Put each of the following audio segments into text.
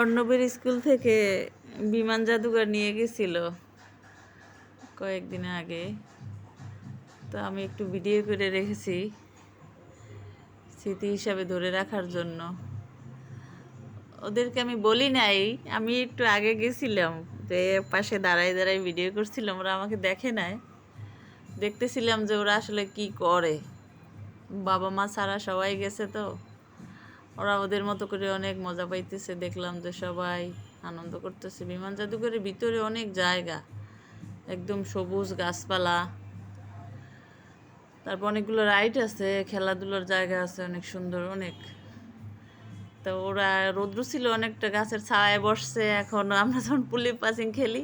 অর্ণবের স্কুল থেকে বিমান জাদুঘর নিয়ে গেছিল কয়েকদিন আগে। তো আমি একটু ভিডিও করে রেখেছি স্মৃতি হিসাবে ধরে রাখার জন্য। ওদেরকে আমি বলি নাই, আমি একটু আগে গেছিলাম যে পাশে দাঁড়াই দাঁড়াই ভিডিও করছিলাম, ওরা আমাকে দেখে নাই। দেখতেছিলাম যে ওরা আসলে কি করে। বাবা মা ছাড়া সবাই গেছে তো। ওরা ওদের মতো করে অনেক মজা পাইতেছে, দেখলাম যে সবাই আনন্দ করতেছে। বিমান জাদুঘরের ভিতরে অনেক জায়গা, একদম সবুজ গাছপালা। তারপর অনেকগুলো রাইড আছে, খেলাধুলার জায়গা আছে, অনেক সুন্দর, অনেক। তো ওরা রৌদ্র ছিল, অনেকটা গাছের ছায়ায় বসছে, এখন আমরা যখন পুলি পাসিং খেলি,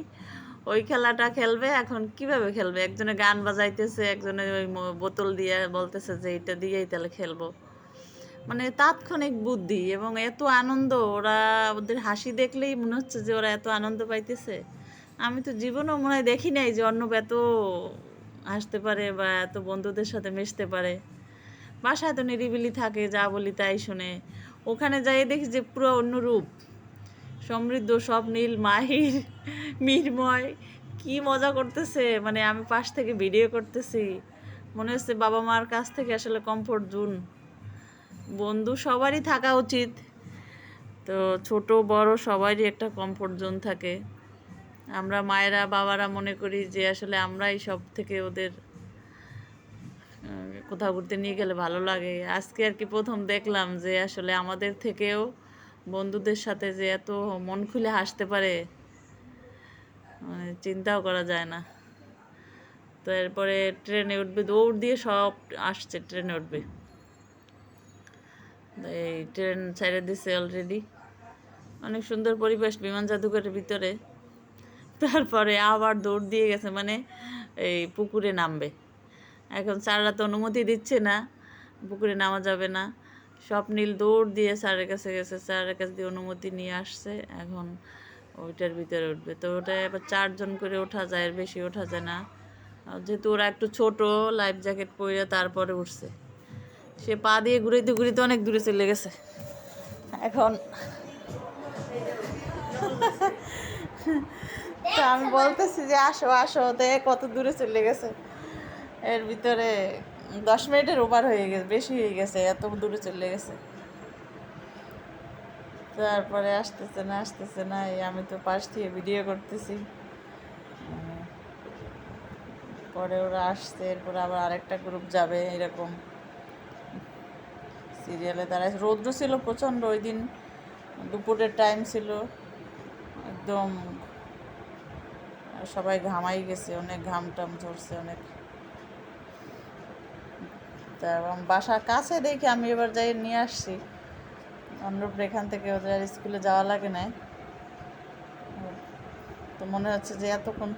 ওই খেলাটা খেলবে, এখন কীভাবে খেলবে? একজনে গান বাজাইতেছে, একজনে ওই বোতল দিয়ে বলতেছে যে এটা দিয়েই তাহলে খেলব। মানে তাৎক্ষণিক বুদ্ধি এবং এত আনন্দ, ওরা ওদের হাসি দেখলেই মনে হচ্ছে যে ওরা এত আনন্দ পাইতেছে। আমি তো জীবনেও মনে হয় দেখি নাই যে অর্ণব এত হাসতে পারে বা এত বন্ধুদের সাথে মিশতে পারে। বাসায় তো নিরিবিলি থাকে, যা বলি তাই শুনে। ওখানে যাই দেখি যে পুরো অন্য রূপ। সমৃদ্ধ, সব নীল, মাহির মিরময় কি মজা করতেছে। মানে আমি পাশ থেকে ভিডিও করতেছি। মনে হচ্ছে বাবা মার কাছ থেকে আসলে কমফোর্ট জোন বন্ধু সবারই থাকা উচিত। তো ছোট, বড় সবারই একটা কমফোর্ট জোন থাকে। আমরা মায়েরা, বাবারা মনে করি যে আসলে আমরাই সব থেকে ওদের কোথাও ঘুরতে নিয়ে গেলে ভালো লাগে। আজকে আর কি প্রথম দেখলাম যে আসলে আমাদের থেকেও বন্ধুদের সাথে যে এত মন খুলে হাসতে পারে মানে চিন্তাও করা যায় না। তো এরপরে ট্রেনে উঠবে, দৌড় দিয়ে সব আসছে, ট্রেনে উঠবে। এই ট্রেন ছেড়ে দিছে অলরেডি অনেক সুন্দর পরিবেশ, বিমান জাদুঘরের ভিতরে। তারপরে আবার দৌড় দিয়ে গেছে মানে এই পুকুরে নামবে। এখন স্যাররা তো অনুমতি দিচ্ছে না, পুকুরে নামা যাবে না। স্বপ্নীল দৌড় দিয়ে স্যারের কাছে গেছে, স্যারের কাছে দিয়ে অনুমতি নিয়ে আসছে, এখন ওইটার ভিতরে উঠবে। তো ওটা এবার চারজন করে ওঠা যায় বেশি ওঠা যায় না। যেহেতু ওরা একটু ছোট লাইফ জ্যাকেট পরে তারপরে উঠছে। সে পা দিয়ে ঘুরাইতে ঘুরিতে অনেক দূরে চলে গেছে। এখন তো আমি বলতেছি যে আসো আসো তো কত দূরে চলে গেছে। এর ভিতরে দশ মিনিটের ওভার হয়ে গেছে, বেশি হয়ে গেছে, এত দূরে চলে গেছে। তারপরে আসতেছে না আসতেছে না, এই আমি তো পাশ থেকে ভিডিও করতেছি। পরে ওরা আসছে, এরপরে আবার আরেকটা গ্রুপ যাবে, এরকম। সিরিয়ালে দাঁড়ায় রৌদ্র ছিল প্রচণ্ড, ওই দিন দুপুরের টাইম ছিল। একদম সবাই ঘামাই গেছে, অনেক ঘাম টাম ঝরছে, অনেক। তা এবং কাছে দেখি আমি এবার যাই, নিয়ে আসছি। অনুরূপ এখান থেকে ওদের স্কুলে যাওয়া লাগে না তো মনে হচ্ছে যে এতক্ষণ